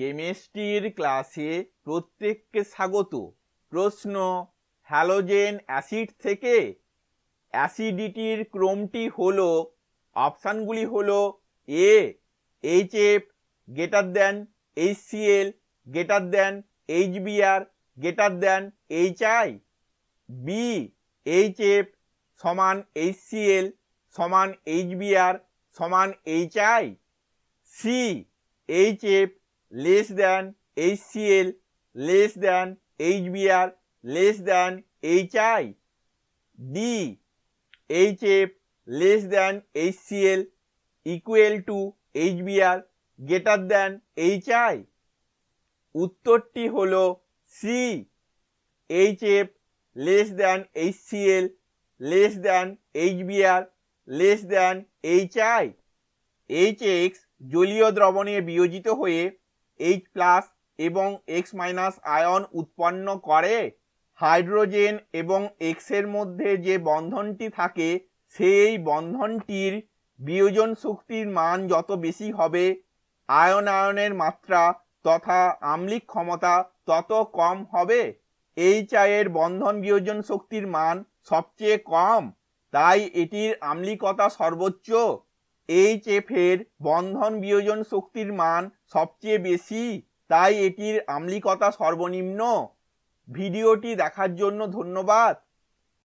কেমিস্ট্রির ক্লাসে প্রত্যেককে স্বাগত। প্রশ্ন, হ্যালোজেন অ্যাসিড থেকে অ্যাসিডিটির ক্রমটি হলো, অপশানগুলি হলো A H F greater than H C L greater than H B R greater than H I B H F সমান এইচ সি এল সমান এইচ বি আর সমান H I C H F less than H C L less than H B R less than H I D H F less than H C L equal to H B R greater H I উত্তরটি হল C H F less than H C L less than H B R less than H I H X জলীয় দ্রবণে বিয়োজিত হয়ে H plus এবং X minus ion উৎপন্ন করে hydrogen এবং এক্সের মধ্যে যে বন্ধনটি থাকে, সেই বন্ধনটির বিয়োজন শক্তির মান যত বেশি হবে আয়ন আয়নের মাত্রা তথা আম্লিক ক্ষমতা তত কম হবে। এইচ আইয়ের বন্ধন বিয়োজন শক্তির মান সবচেয়ে কম, তাই এটির আম্লিকতা সর্বোচ্চ। এইচ এফ এর বন্ধন বিয়োজন শক্তির মান সবচেয়ে বেশি, তাই এটির আম্লিকতা সর্বনিম্ন। ভিডিওটি দেখার জন্য ধন্যবাদ।